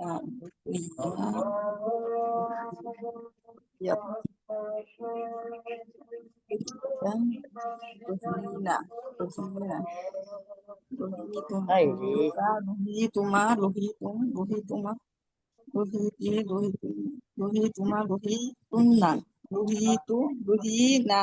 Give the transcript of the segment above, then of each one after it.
uh, mình uh, yep. Rosmina, Rosmina. Rohituma, Rohituma, Rohituma, Rohiti, Rohituma, Rohituma, Rohituna, Rohitu, Rohina.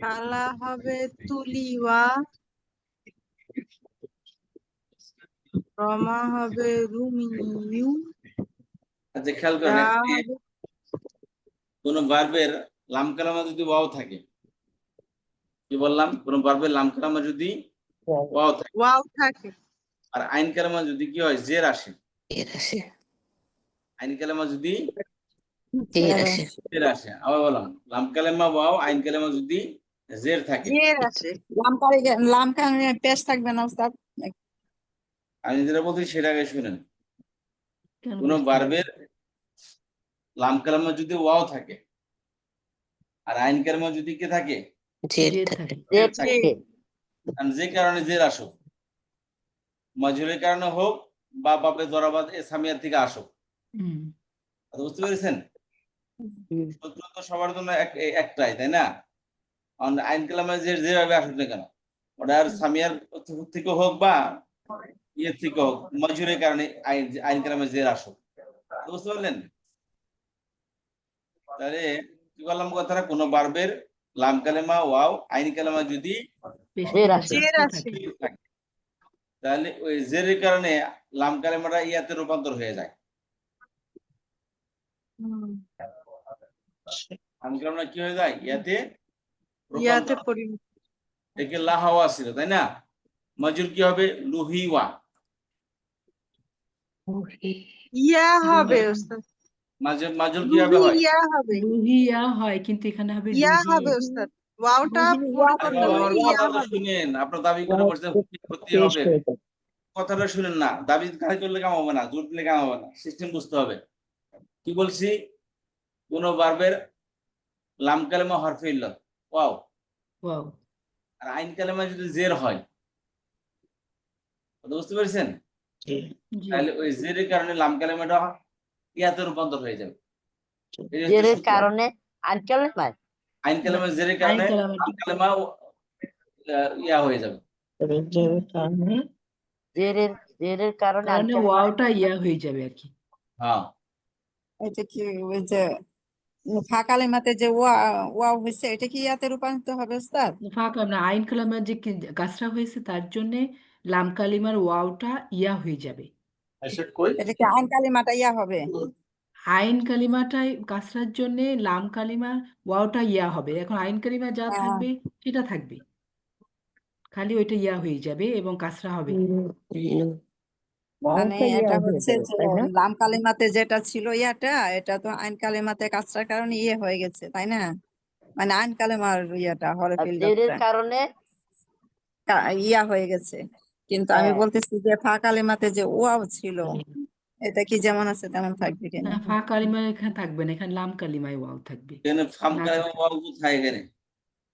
কালা হবে তুলিওয়া রমা হবে রুমিনিউ আচ্ছা খেয়াল করেন কোন ভার্বের লাম কালামা যদি ওয়াও থাকে কি বললাম? কোন ভার্বের লাম কালামা যদি ওয়াও থাকে। ওয়াও থাকে। আর আইন কালামা যদি কি হয়? জের আসে। এর আসে। আইন কালামা যদি এর আসে। জের আসে। আবার বললাম লাম কালামা ওয়াও আইন কালামা যদি জের থাকে। জের আছে। লামকারি লামকারি পেশ থাকবে না ওস্তাদ। আমি যেটা বলছি সেটা আগে শুনেন। কোন লাম কালামা যদি ওয়াও থাকে আর আইন কালামা যদি কে থাকে? জের থাকে। জের থাকে। জের। কারণ যে কারণে জের আসুক মজুরের কারণে হোক বা বাপে জরাবাদ এসামিয়ার থেকে আসুক। বুঝতে পেরেছেন। সবার জন্য এক- একটাই তাই না? আইন কালামে যে যেভাবে আসুক না কেন ওটা আর সামিয়ার থেকে হোক বা ইয়ের থেকে হোক মজুরের কারণে আইন কালামে জের আসুক। বুঝতে পারলেন? তাহলে কি বললাম কথাটা? কোনো বার্বের লাম কালেমা ওয়াও আইন কালেমা যদি জের জের তাহলে ওই জেরের কারণে লাম কালেমাটা ইয়াতে রূপান্তর হয়ে যায়। লাম কি হয়ে যায়? ইয়াতে ইয়াতে পরিণত একে লাহাওয়া ছিল তাই না? মজুর কি হবে? লুহিওয়া। ইয়া হবে ওস্তাদ। মাঝে মাজুর কি হবে? হয় ইয়া হবে। রুহিয়া হয় কিন্তু এখানে হবে ইয়া হবে ওস্তাদ। ওয়াওটা শুনেন আপনার দাবি করে করতে হবে। কথাটা শুনেন না দাবি খালি করলে কাম হবে না জোর দিলে কাম হবে না সিস্টেম বুঝতে হবে। কি বলছি? কোন বার্বের লাম কালেমা হরফে ইল্লত। ওয়াও ওয়াও আর আইন কালেমা যদি জের হয় কথা বুঝতে পেরেছেন? তাহলে ওই জেরের কারণে লাম কালেমাটা ইয়াতে রূপান্তর হয়ে যাবে। জেরের কারণে আনকাল পায় আইন কালেমা জেরের কারণে লাম কালেমা ইয়া হয়ে যাবে। জেরের জেরের কারণে? কারণে ওয়াওটা ইয়া হয়ে যাবে আর কি। হ্যাঁ। এটা কি ওই যে ফাঁকালিমাতে যে ওয়া ওয়া হয়েছে এটা কি ইয়াতে রূপান্তরিত হবে ওস্তাদ ফাঁকা না আইন কালামের যে কি- কাজটা হয়েছে তার জন্য লাম কালিমার ওয়াওটা ইয়া হয়ে যাবে। এটা কি আইন কালিমাটা ইয়া হবে? আইন কালিমাটাই কাসরার জন্য লাম কালিমা ওয়াওটা ইয়া হবে। এখন আইন কালিমা যা হ্যাঁ। থাকবে সেটা থাকবে। খালি ওইটা ইয়া হয়ে যাবে এবং কাসরা হবে। মানে এটা হচ্ছে যে লাম কালিমাতে যেটা ছিল ইয়াটা এটা তো আইন কালিমাতে কাজটার কারণে ইয়ে হয়ে গেছে তাই না? মানে আইন কালিমার ইয়াটা হরফিল কারণে? ইয়া হয়ে গেছে। কিন্তু আমি হ্যাঁ। বলতেছি যে ফা কালিমাতে যে ওয়াও ছিল এটা কি যেমন আছে তেমন থাকবে না কিনা ফা কালিমা এখানে থাকবে না এখানে লাম কালিমায় ওয়াও থাকবে। এখানে ফাম কালেমা ওয়াও কোথায় এখানে?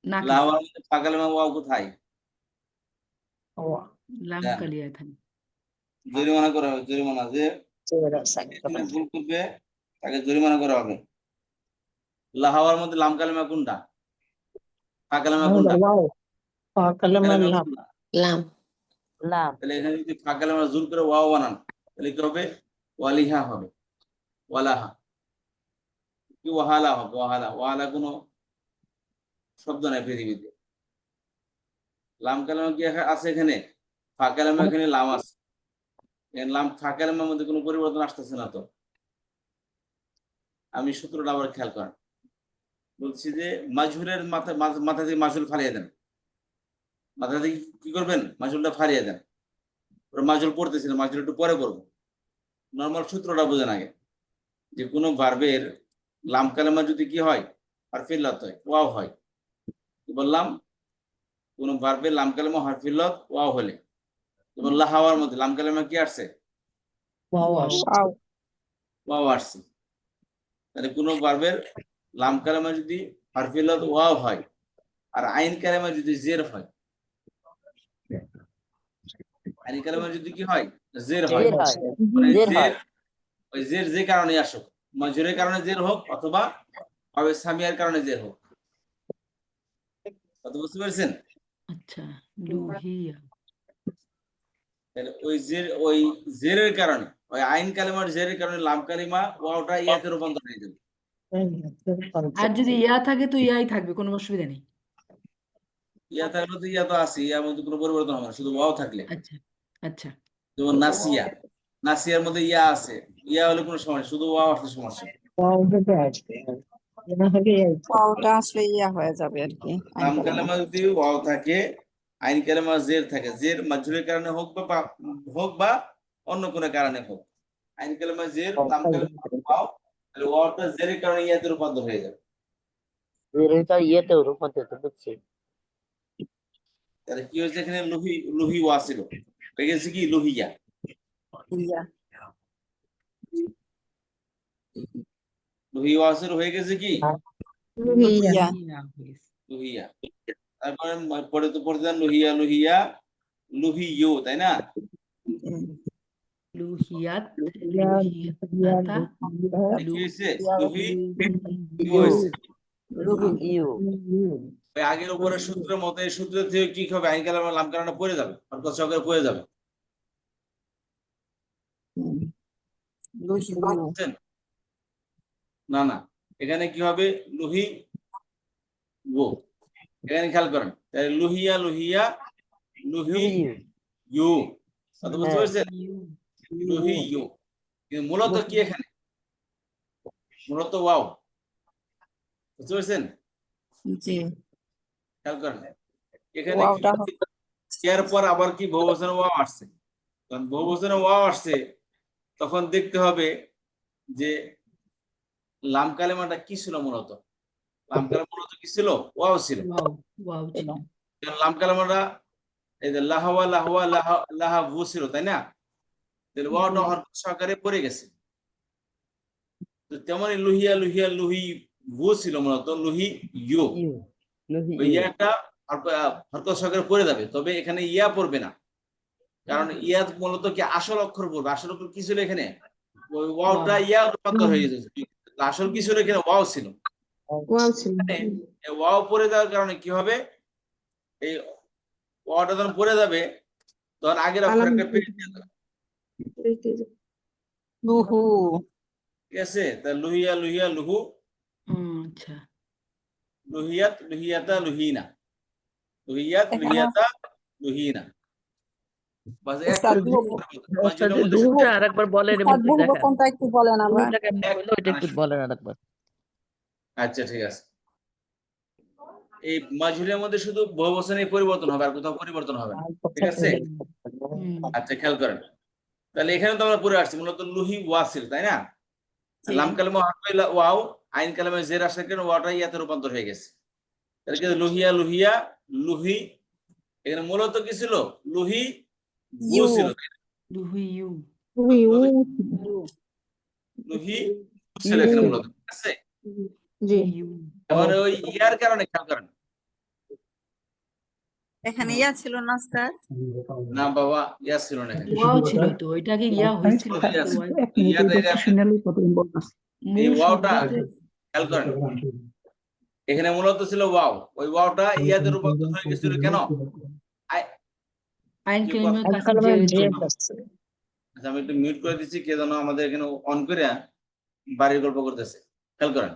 না কাসরা লাওয়ার মধ্যে ফা কালেমা ওয়াও কোথায়? লাম। কালিয়া থাকবে। জরিমানা করা হবে জরিমানা যে ভুল করবে তাকে জরিমানা করা হবে। লাহাওয়ার মধ্যে লাম কালেমা কোনটা? ফা কালেমা কোনটা? কালেমা লাম। লাম। তাহলে এখানে যদি ফা কালেমা জোর করে ওয়াও বানান তাহলে কি হবে? ওয়ালিহা হবে। ওয়ালাহা। কি ওয়াহালা হবে? ওয়াহালা। ওয়াহালা কোনো শব্দ নাই পৃথিবীতে। লাম কালেমা কি আছে এখানে? ফা কালেমা এখানে লাম আছে। লাম ফা কালেমার মধ্যে কোনো পরিবর্তন আসতেছে না তো। আমি সূত্রটা আবার খেয়াল করেন। বলছি যে মাজহুরের মাথা মাথা- থেকে মাজহুর ফালিয়ে দেন। মাথা থেকে কি করবেন? মাজহুরটা ফালিয়ে দেন। ওরা মাজহুর না মাজহুর একটু পরে করব নর্মাল সূত্রটা বোঝেন আগে। যে কোনো ভার্বের লাম কালেমা যদি কি হয়, হারফিল্লাত হয়, ওয়াও হয়। বললাম? কোনো ভার্বের লাম কালেমা হারফিল্লত, ওয়াও হলে। যেমন লাহাওয়ার মধ্যে লাম কালেমা কি আসছে? ওয়াও আসছে। তাহলে কোনো ভার্বের লাম কালেমা যদি হারফিল্লত ওয়াও হয় আর আইন কালেমা যদি জের হয়। আইন কালেমা যদি কি হয়? জের হয়। জের মানে জের ওই জের যে কারণে আসুক মাজুরের কারণে জের হোক অথবা সামিয়ার কারণে জের হোক। কথা বুঝতে পেরেছেন? আচ্ছা লুহিয়া। তাহলে ওই জের ওই জেরের কারণে ওই আইন কালিমার জেরের কারণে লাম কালিমা ওয়াওটা ইয়াতে রূপান্তর হয়ে যাবে। আর যদি ইয়া থাকে তো ইয়াই থাকবে কোনো অসুবিধা নেই। ইয়া থাকলে তো ইয়া তো আছে ইয়ার মধ্যে কোনো পরিবর্তন হবে না শুধু ওয়াও থাকলে। আচ্ছা আচ্ছা। যেমন নাসিয়া নাসিয়ার মধ্যে ইয়া আছে ইয়া হলে কোনো সমস্যা শুধু ওয়াও আসলে সমস্যা। ওয়াওটা আসলে ইয়া হয়ে যাবে আর কি লাম কালেমা। কালেমা যদি ওয়াও থাকে আইন কালেমা জের থাকে। জের মাজুরের কারণে হোক বা হোক বা অন্য কোনো কারণে হোক। আইন কালেমা জের লাম কালেমা ওয়াও তাহলে জেরের কারণে ইয়াতে রূপান্তর হয়ে যাবে। এটা ইয়েতেও রূপান্তরিত হচ্ছে তাহলে কি হয়েছে এখানে? লুহি লুহি ওয়া ছিল। হয়ে গেছে কি? লুহিয়া। লুহি ওয়াসির হয়ে গেছে কি। লুহিয়া। তারপরে পরে তো পড়তে লুহিয়া লুহিয়া লুহিয়ো তাই না? লুহিয়াত লুহিয়াতা আগের উপরের সূত্রের মতো এই সূত্র থেকে কি হবে আইন কালাম লাম কারণে পড়ে যাবে অর্থাৎ সহকারে পড়ে যাবে? না না এখানে কি হবে? লুহি গো এখানে খেয়াল করেন। তাহলে লুহিয়া লুহিয়া লুহি ইউ। বুঝতে হ্যাঁ। পারছেন? লুহি ইউ। কিন্তু মূলত কি এখানে? মূলত ওয়াও। বুঝতে পারছেন? খেয়াল করেন। এখানে এর পর আবার কি বহুবচনে ওয়াও আসছে? কারণ বহুবচনে ওয়াও আসছে তখন দেখতে হবে যে লাম কালেমাটা কি ছিল মূলত? লাম কালেমা ছিল? ওয়াও ছিল। ওয়াও ওয়াও ছিল। লাম কালেমাটা এই যে লাহাওয়া লাহাওয়া লাহা লাহা ভু ছিল তাই না? তাহলে ওয়াওটা হরফ সহকারে পড়ে গেছে। তো তেমনই লুহিয়া লুহিয়া লুহি ভু ছিল মূলত লুহি ইউ। ইয়াটা হরকত সহকারে পড়ে যাবে তবে এখানে ইয়া পড়বে না। কারণ ইয়া মূলত কি? আসল অক্ষর পড়বে। আসল অক্ষর কি ছিল এখানে? ওয়াওটা ইয়া রূপান্তর হয়ে গেছে। আসল কি ছিল এখানে? ওয়াও ছিল। ওয়াও মানে ওয়াও পড়ে যাওয়ার কারণে কি হবে? এই ওয়াওটা যখন পড়ে যাবে তখন আগের অক্ষর একটা লুহু। ঠিক আছে? তা লুহিয়া লুহিয়া লুহু। আচ্ছা। লুহিয়াত লুহিয়াতা লুহিনা। লুহিয়াত লুহিয়াতা লুহিনা। আরেকবার বলেন বলেন আরেকবার। আচ্ছা ঠিক আছে। এই মাঝুরের মধ্যে শুধু বহুবচনের পরিবর্তন হবে আর কোথাও পরিবর্তন হবে ঠিক আছে? আচ্ছা খেয়াল করেন। তাহলে এখানে তো আমরা পড়ে আসছি মূলত লুহি ওয়াসিল তাই না। লাম কালামে ওয়াও আইন কালামে জের আসার কারণে ওয়াটা ইয়াতে রূপান্তর হয়ে গেছে। তাহলে কি লুহিয়া লুহিয়া লুহি এখানে মূলত কি ছিল? লুহি ইউ। ছিল তাই না? লুহি ইউ। লুহি ভু ছিল এখানে মূলত ঠিক আছে? জি। এবার ওই ইয়ার কারণে খেয়াল করেন। এখানে ইয়া ছিল না স্যার? না বাবা ইয়া ছিল না ওয়াও ছিল তো ওইটাকে ইয়া হয়েছিল? ওই তো আছে। ওয়াই- ইয়াটা এটা এই ওয়াওটা খেয়াল করেন। এখানে মূলত ছিল ওয়াও। ওই ওয়াওটা ইয়াতে রূপান্তর হয়ে গেছিল কেন? আইন আচ্ছা আমি একটু মিউট করে দিচ্ছি কে যেন আমাদের এখানে অন করে বাড়ির গল্প করতেছে। খেয়াল করেন।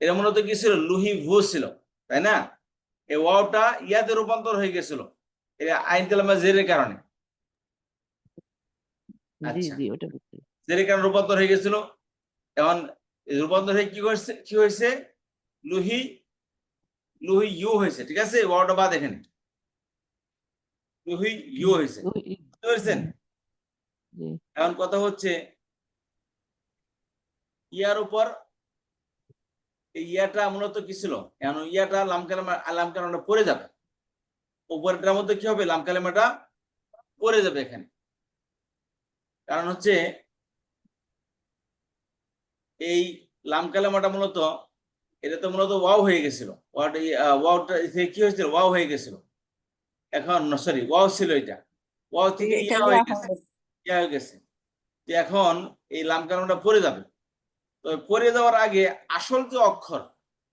এটা মূলত কি ছিল? লুহি ভু ছিল তাই না? এই ওয়াওটা ইয়াতে রূপান্তর হয়ে গেছিল। এই আইন কালামা জেরের কারণে। আচ্ছা। জেরের কারণে রূপান্তর হয়ে গেছিল। এখন রূপান্তর হয়ে কি হয়েছে কি হয়েছে? লুহি লুহি ইউ হয়েছে ঠিক আছে? ওয়াওটা বাদ এখানে। লুহি ইউ হয়েছে। বুঝতে এখন কথা হচ্ছে ইয়ার উপর ইয়াটা মূলত কি ছিল? এখন ইয়াটা লাম কালেমা লাম পড়ে যাবে? উপরেরটার মধ্যে কি হবে? লাম কালেমাটা পড়ে যাবে এখানে। কারণ হচ্ছে এই লাম কালেমাটা মূলত এটা তো মূলত ওয়াও হয়ে গেছিল। ওয়াটা ওয়াওটা কি হয়েছিল? ওয়াও হয়ে গেছিল। এখন সরি ওয়াও ছিল এটা। ওয়াও থেকে ইয়া হয়ে গেছে। ইয়া হয়ে গেছে। এখন এই লাম কালামটা পড়ে যাবে। পড়ে যাওয়ার আগে আসল যে অক্ষর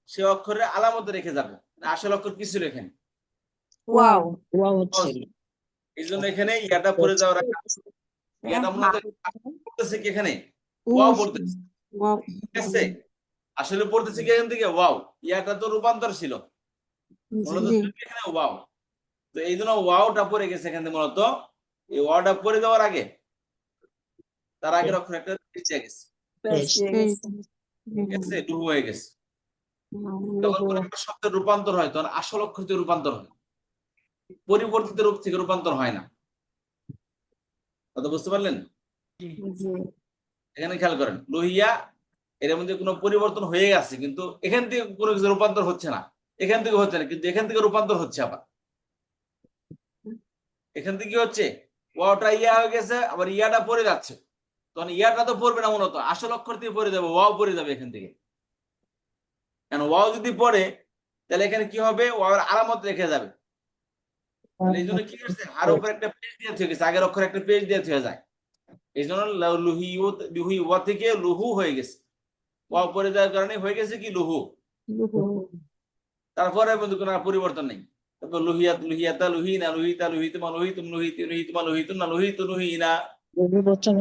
সে অক্ষরের আলামত রেখে যাবে। আসল অক্ষর কিছু ছিল এখানে? ওয়াও। ওয়াও এই জন্য এখানে ইয়াটা পড়ে যাওয়ার আগে ইয়াটা পড়তেছে কি এখানে? ওয়াও পড়তেছে। ঠিক আছে? আসলে পড়তেছে কি এখান থেকে? ওয়াও। ইয়াটা তো রূপান্তর ছিল। এখানে ওয়াও। তো এই জন্য ওয়াওটা পড়ে গেছে এখানে মূলত। এই ওয়াওটা পড়ে যাওয়ার আগে তার আগের অক্ষর একটা গেছে। বেশ দিয়ে গেছে। ঠিক আছে হয়ে গেছে যখন কোনো একটা শব্দের রূপান্তর হয় তখন আসল অক্ষরতে রূপান্তর হয় পরিবর্তিত রূপ থেকে রূপান্তর হয় না কথা বুঝতে পারলেন এখানে খেয়াল করেন লোহিয়া এর মধ্যে কোনো পরিবর্তন হয়ে গেছে কিন্তু এখান থেকে কোনো কিছু রূপান্তর হচ্ছে না এখান থেকে হচ্ছে না কিন্তু এখান থেকে রূপান্তর হচ্ছে আবার এখান থেকে কি হচ্ছে ওয়াওটা ইয়া হয়ে গেছে আবার ইয়াটা পড়ে যাচ্ছে তখন ইয়াটা তো পড়বে না মূলত। আসল অক্ষর থেকে পড়ে যাবে ওয়াও পড়ে যাবে এখান থেকে। কেন? ওয়াও যদি পড়ে তাহলে এখানে কি হবে? ওয়াওয়ের আলামত রেখে যাবে। এই জন্য কি করছে আর উপরে একটা পেজ দিয়ে থয়ে গেছে আগের অক্ষর একটা পেজ দিয়ে থয়ে যায়। এই জন্য লুহি ওয়া থেকে লুহু হয়ে গেছে। ওয়া পড়ে যাওয়ার কারণে হয়ে গেছে কি? লুহু। তারপরে কোনো পরিবর্তন নেই। তারপর লুহিয়াত লুহিয়াতা লুহিনা লুহিতা লুহিতুমা লুহিতুম লুহিতি লুহিতুমা লুহিতুনা লুহিতু লুহিনা। পরিবর্তন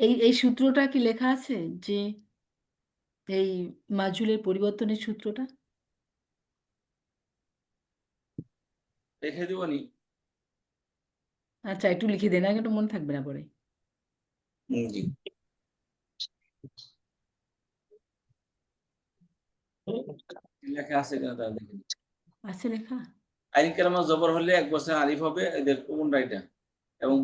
এই এই সূত্রটা কি লেখা আছে? যে এই মাজুলের পরিবর্তনের সূত্রটা? রেখে দিবনি আচ্ছা একটু লিখে দেন আগে একটু মনে থাকবে না পরে। জি। লেখা আছে কিনা তা দেখে। আছে লেখা? আইন কালামা জবর হলে এক বছর আলিফ হবে এদের কোনটা এটা এবং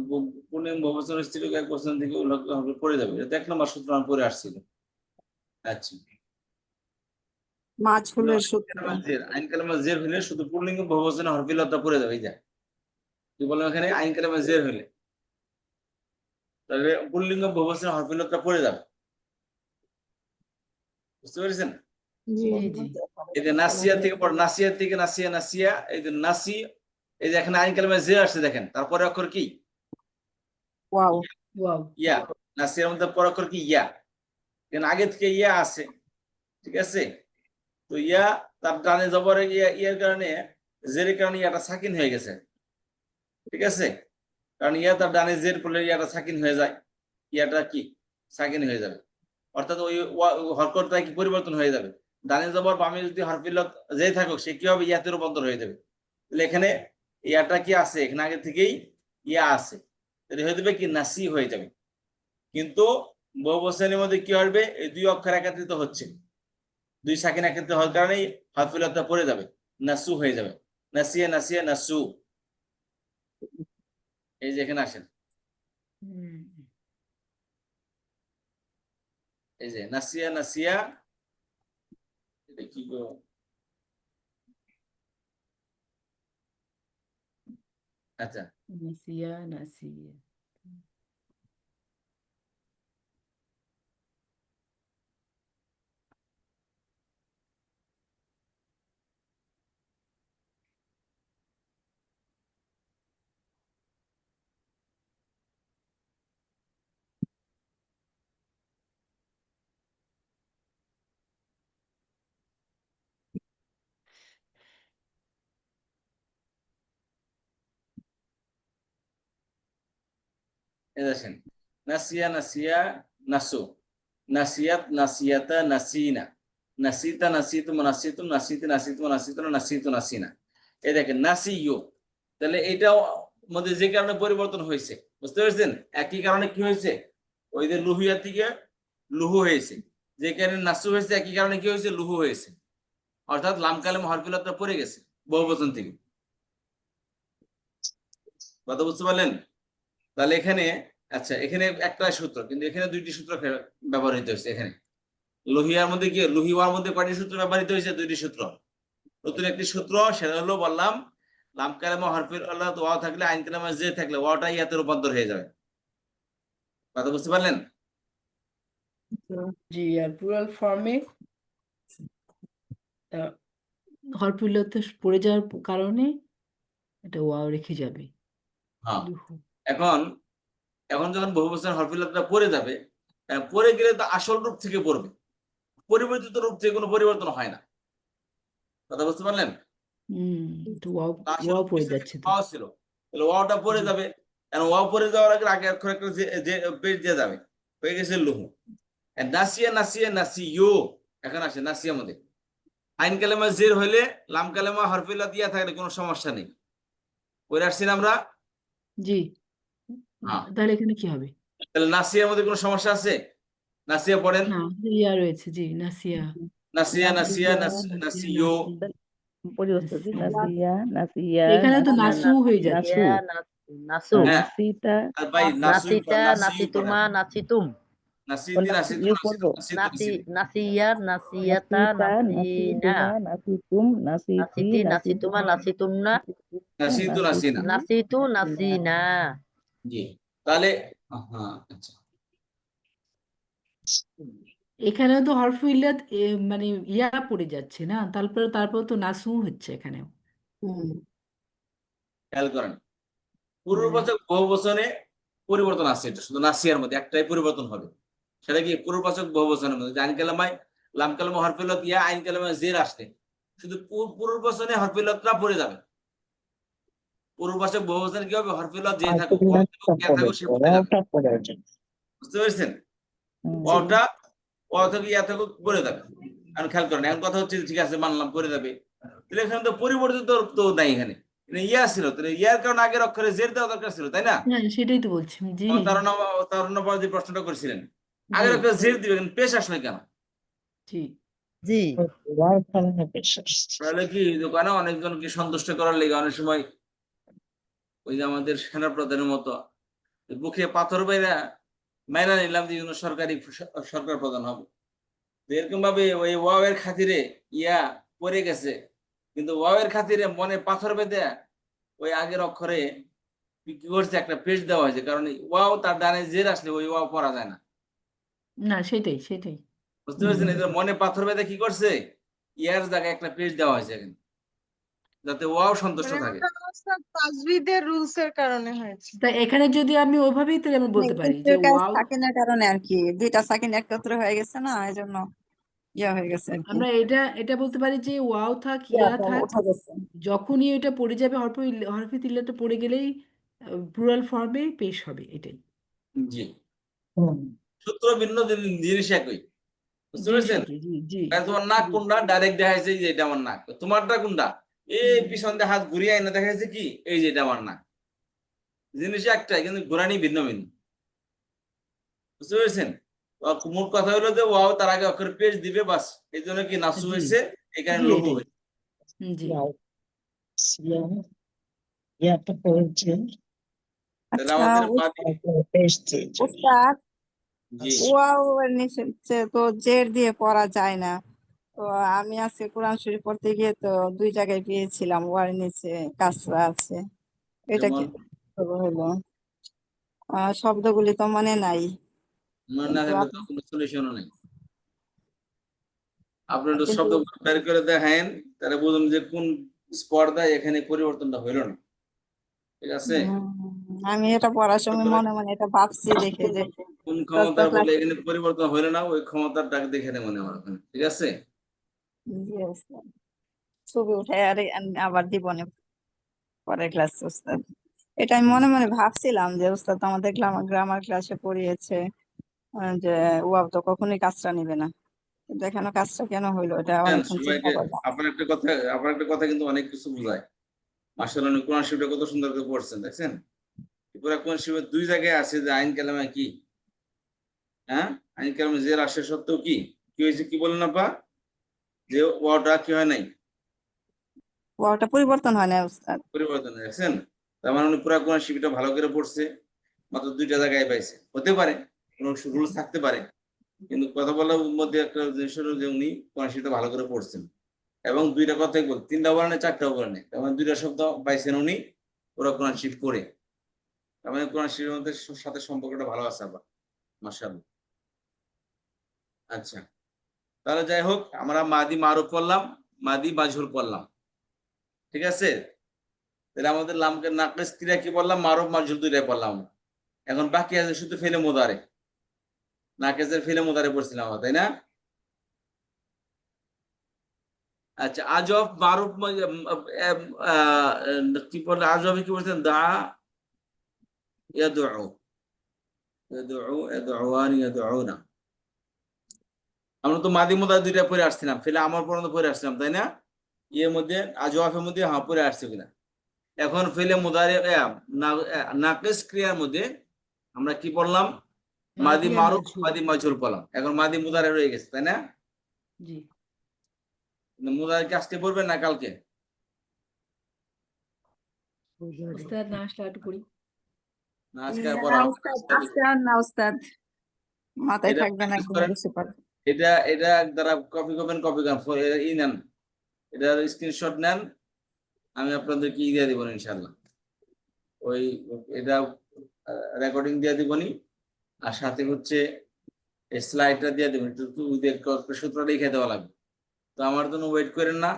পূর্ণিম বহুবচন স্ত্রীলোক এক বছর থেকে উল্লেখ হবে পড়ে যাবে। এটা এক নম্বর সূত্র আমি পড়ে আসছিল আচ্ছা। মাঝহুলের সূত্র। জের আইন কালামা জের হলে শুধু পুল্লিঙ্গ বহুবচনে হরফিলতা পড়ে যাবে এই যা। বললাম এখানে আইন কালামা জের হলে। তবে পুল্লিঙ্গ বহুবচনে হরফিলতা পড়ে যাবে। বুঝতে পেরেছেন? এই যে নাসিয়া থেকে পড় নাসিয়া থেকে নাসিয়া নাসিয়া এই যে নাসি এই যে এখানে আইন কালামা জে আসছে দেখেন তারপরে অক্ষর কি? Wow wow. ইয়া নাসিয়ার মধ্যে পর অক্ষর কি? ইয়া। কেন আগে থেকে ইয়া আছে ঠিক আছে? তো ইয়া তার ডানে জবরে ইয়া ইয়ার কারণে জের কারণে ইয়াটা সাকিন হয়ে গেছে। ঠিক আছে? কারণ ইয়া তার ডানে জের পড়লে ইয়াটা সাকিন হয়ে যায়। ইয়াটা কি? সাকিন হয়ে যাবে। অর্থাৎ ওই হরকতটা কি পরিবর্তন হয়ে যাবে। ডানে জবর বামে যদি হরফিলত যে থাকুক, সে কি হবে? ইয়াতে রূপান্তর হয়ে যাবে। তাহলে এখানে ইয়াটা কি আছে? এখানে আগে থেকেই ইয়া আছে। তাহলে হয়ে যাবে কি? নাসি হয়ে যাবে। কিন্তু বহুবচনের মধ্যে কি হবে এই দুই অক্ষর একত্রিত হচ্ছে। দুই সাকিন একত্রিত হওয়ার কারণেই হরফিলতা পড়ে যাবে। নাসু হয়ে যাবে। নাসিয়া নাসিয়া, নাসু। এই যে এখানে আসেন হুম। এই যে নাসিয়া নাসিয়া এটা কি গো আচ্ছা নাসিয়া নাসিয়া দেখেন নাসিয়া নাসিয়া নাসু নাসিয়াত নাসিয়াতা নাসিনা নাসিতা নাসিতুম নাসিতুম নাসিতি নাসিতুম নাসিতুন নাসিতু নাসিনা এই দেখেন নাসিয়ু তাহলে এটাও মধ্যে যে কারণে পরিবর্তন হয়েছে বুঝতে পেরেছেন একই কারণে কি হয়েছে ওই যে লুহিয়া থেকে লুহু হয়েছে যে কারণে নাসু হয়েছে একই কারণে কি হয়েছে লুহু হয়েছে অর্থাৎ লাম কালেম হরফিলতটা পড়ে গেছে বহু বচন থেকে কথা বুঝতে পারলেন তাহলে এখানে আচ্ছা এখানে একটা সূত্র কিন্তু এখানে দুইটি সূত্র ব্যবহৃত হয়েছে এখানে। লোহিয়ার মধ্যে কি লোহিয়ার মধ্যে কয়টি সূত্র ব্যবহৃত হয়েছে? দুইটি সূত্র। নতুন একটি সূত্র সেটা হলো বললাম লাম কালেমা হরফির আল্লাহ থাকলে আইন কালেমা যে থাকলে ওয়াওটা ইয়াতে রূপান্তর হয়ে যাবে। কথা বুঝতে পারলেন? জি আর প্লুরাল ফর্মে হরফিল্লত পড়ে যাওয়ার কারণে এটা ওয়াও রেখে যাবে। হ্যাঁ। এখন এখন যখন বহু বছর হরফিলতটা পড়ে যাবে আহ, পড়ে গেলে তো আসল রূপ থেকে পড়বে। পরিবর্তিত রূপ থেকে কোনো পরিবর্তন হয় না। কথা বুঝতে পারলেন? ছিল। তাহলে ওয়াওটা পড়ে যাবে। কারণ ওয়াও পড়ে যাওয়ার আগে আগে অক্ষর একটা দিয়ে যাবে। হয়ে গেছে লুহু। আর নাসিয়া নাসিয়া নাসিয়ো। এখন আসে নাসিয়া মধ্যে। আইন কালেমা জের হইলে লাম কালেমা হরফিল্লা দিয়া থাকলে কোনো সমস্যা নেই। পড়ে আসছি আমরা? জি। হ্যাঁ। তাহলে এখানে কি হবে? তাহলে নাসিয়ার মধ্যে কোনো সমস্যা আছে? নাসিয়া পড়েন। হ্যাঁ ইয়া রয়েছে জি নাসিয়া। নাসিয়া নাসিয়া নাস- নাসিয়ো পরিবর্তন কি? নাসিয়া। নাসিয়া এখানে তো নাসু হয়ে যাচ্ছে। নাসু। নাস- নাসু হ্যাঁ। নাসিতা ভাই নাসিতা নাসি নাসিতুমা নাসিতুম নাসিতি নাসিতু নাসিতু নাসি নাসিতু। নাসিয়া নাসিয়াতা নাসিনা। নাসিতুম নাসিতি নাসিতি নাসিতুমা। নাসিতুমনা। নাসিতু নাসিনা। নাসিতু নাসিনা। জি তাহলে হ্যাঁ আচ্ছা। এখানেও তো হরফ ইল্লাত মানে ইয়া পড়ে যাচ্ছে না? তারপর তারপর তো নাসু হচ্ছে এখানেও। খেয়াল করেন পূর্ববাচক বহু বচনে পরিবর্তন আছে এটা শুধু নাসিয়ার মধ্যে একটাই পরিবর্তন হবে। সেটা কি পূর্ববাচক বহু বচনের মধ্যে? আইন কালামায় লাম কালামা হরফিলত ইয়া আইন কালামায় জের আসলে শুধু পূর- পূর্ববচনে হরফিলতটা পড়ে যাবে। পূর্ববাচক বহু বচনে কি হবে? হরফিলত যে থাকুক থাকুক, সে পড়ে যাবে ওটা পড়ে যাবে বুঝতে পেরেছেন? থেকে ইয়া থেকে পড়ে যাবে এখন খেয়াল করেন এখন কথা হচ্ছে ঠিক আছে মানলাম পড়ে যাবে। তাহলে এখানে তো পরিবর্তিত তো নাই এখানে। এখানে ইয়া ছিল তাহলে ইয়ার কারণে আগের অক্ষরে জের দেওয়া দরকার ছিল তাই না? হ্যাঁ সেটাই তো বলছি জি। তারুণ তারুণ যে প্রশ্নটা করেছিলেন আগের অক্ষরে জের দিবে কিন্তু পেশ আসলে কেন? জি। জি। তাহলে কি দোকানে অনেকজনকে সন্তুষ্ট করার লেগে অনেক সময় ওই যে আমাদের সেনা প্রধানের মতো। বুকে পাথর বাইরা মাইনা নিলাম যে সরকারি সরকার প্রধান হবে। এরকম ভাবে ওই ওয়াওয়ের খাতিরে ইয়া পড়ে গেছে। কিন্তু ওয়াওয়ের খাতিরে মনে পাথর বেঁধে ওই আগের অক্ষরে কি করছে একটা পেজ দেওয়া হয়েছে। কারণ ওয়াও তার ডানে জের আসলে ওই ওয়াও পড়া যায় না। না সেটাই সেটাই। বুঝতে পেরেছেন? মনে পাথর বেঁধে কি করছে? ইয়ার জায়গায় একটা পেজ দেওয়া হয়েছে এখানে। যাতে ওয়াও সন্তুষ্ট মানে থাকে। তাজবিদের রুলস এর কারণে হয়েছে। তা এখানে যদি আমি ওইভাবেই তাহলে আমি বলতে পারি যে ওয়াও সাকিনের কারণে আর কি। দুইটা সাকিন একত্র হয়ে গেছে না এই জন্য ইয়া হয়ে গেছে আমরা এটা এটা বলতে পারি যে ওয়াও থাক ইয়া থাক যখনই এটা পড়ে যাবে হরফ হরফে তিল্লাটা পড়ে গেলেই প্লুরাল ফর্মে পেশ হবে এটাই। জি। সূত্র ভিন্ন জিনিস একই। বুঝতে জি পেরেছেন? জি জি জি। তোমার নাক কোনটা? ডাইরেক্ট দেখাইছে যে এটা আমার নাক। তোমারটা কোনটা? এই পিছন দিয়ে হাত ঘুরিয়ে আইনা দেখাইছে কি? এই যে এটা আমার নাক। জিনিস একটাই কিন্তু ঘোরানি ভিন্ন ভিন্ন। বুঝতে পেরেছেন? মূল কথা হলো যে ওয়াও তার আগে অক্ষর পেজ দিবে বাস। এই জন্য কি নাসু হয়েছে? এখানে লঘু হয়েছে। আচ্ছা তো জের দিয়ে পড়া যায় না। তো আমি আজকে কোরআন শরীফ পড়তে গিয়ে তো দুই জায়গায় পেয়েছিলাম। ওয়ার নিচে কাসরা আছে। এটা কি হলো? শব্দগুলি তো মনে নাই। আপনি একটু শব্দ বের করে দেখেন তাহলে বুঝুন যে কোন স্পর্ধায় এখানে পরিবর্তনটা হইল না। ঠিক আছে? আমি এটা পড়ার সময় মনে মনে এটা ভাবছি দেখে যে কোন ক্ষমতার বলে এখানে পরিবর্তন হইল না ওই ক্ষমতার দেখে নেই মনে আমার ঠিক আছে। ছবি উঠে আর আবার দিব না পরের ক্লাস উস্তাদ এটা আমি মনে মনে ভাবছিলাম যে উস্তাদ আমাদের গ্রামার ক্লাসে পড়িয়েছে যে ওয়াও তো কখনোই কাজটা নিবে না। কিন্তু এখানে কাজটা কেন হইল এটা হ্যাঁ, অনেকক্ষণ চিন্তা করলাম আপনার একটা কথা আপনার একটা কথা কিন্তু অনেক কিছু বোঝায়। উনি কোরআন শরীফটা কত সুন্দর করে পড়ছেন দেখছেন? পুরা কোরআন শরীফের দুই জায়গায় আছে যে আইন কালামে কি? হ্যাঁ? আইন কালামে জের আসে সত্ত্বেও কি? কি হয়েছে কি বলেন আপা? যে ওয়াটা কি হয় নাই? ওয়াওটা পরিবর্তন হয় না উস্তাদ পরিবর্তন দেখছেন? তার মানে উনি পুরা কোরআন শরীফটা ভালো করে পড়ছে মাত্র দুইটা জায়গায় পাইছে। হতে পারে কোনো রুলস থাকতে পারে কিন্তু কথা বলার মধ্যে একটা জিনিস হলো যে উনি কোরআন শরীফটা ভালো করে পড়ছেন। এবং দুইটা কথাই বল তিনটা বলে না চারটা বলে না। তার মানে দুইটা শব্দ পাইছেন উনি ওরা কোরআন শরীফ পড়ে তার মানে কোরআন শরীফের মধ্যে সাথে সম্পর্কটা ভালো আছে আবার মাশাআল্লাহ। আচ্ছা। তাহলে যাই হোক আমরা মাদি মারুফ করলাম মাদি মাঝুর করলাম। ঠিক আছে? তাহলে আমাদের লামকে নাকলেস ক্রিয়া কি বললাম? মারুফ মাঝুর দুইটাই বললাম এখন বাকি আছে শুধু ফেলে মোদারে। নাকেজের ফেলে মোদারে পড়ছিলাম আমরা, তাই না? আচ্ছা আজব মারুফ কি বলে আজবে কি বলছেন? দা ইয়াদউ। ইয়াদউ ইয়াদউয়ান ইয়াদউনা। আমরা তো মাদি মুদা দুইটা পরে আসছিলাম ফেলে আমার পর্যন্ত পরে আসছিলাম তাই না? ইয়ের মধ্যে আজওয়াফের মধ্যে হ্যাঁ পড়ে আসছে কিনা। এখন ফেলে মুদারে নাকেস ক্রিয়ার মধ্যে আমরা কি বললাম মাদি মাদি মারুফ। মাদি মাজহুর বললাম এখন মাদি মুদারে রয়ে গেছে তাই না? জি। মুদারে কি আজকে পড়বেন না কালকে? না আজকে আর পড়া না উস্তাদ মাথায় থাকবে না এটা এটা দ্বারা কপি করবেন কপি করেন ই নেন। এটার স্ক্রিনশট নেন। আমি আপনাদেরকে ই দিয়ে দিব ইনশাল্লাহ ওই, এটা রেকর্ডিং দিয়ে দিবনি আর সাথে হচ্ছে স্লাইডটা দিয়ে দেবেন একটু সূত্রটা লিখে দেওয়া লাগবে। তো আমার জন্য ওয়েট করেন না।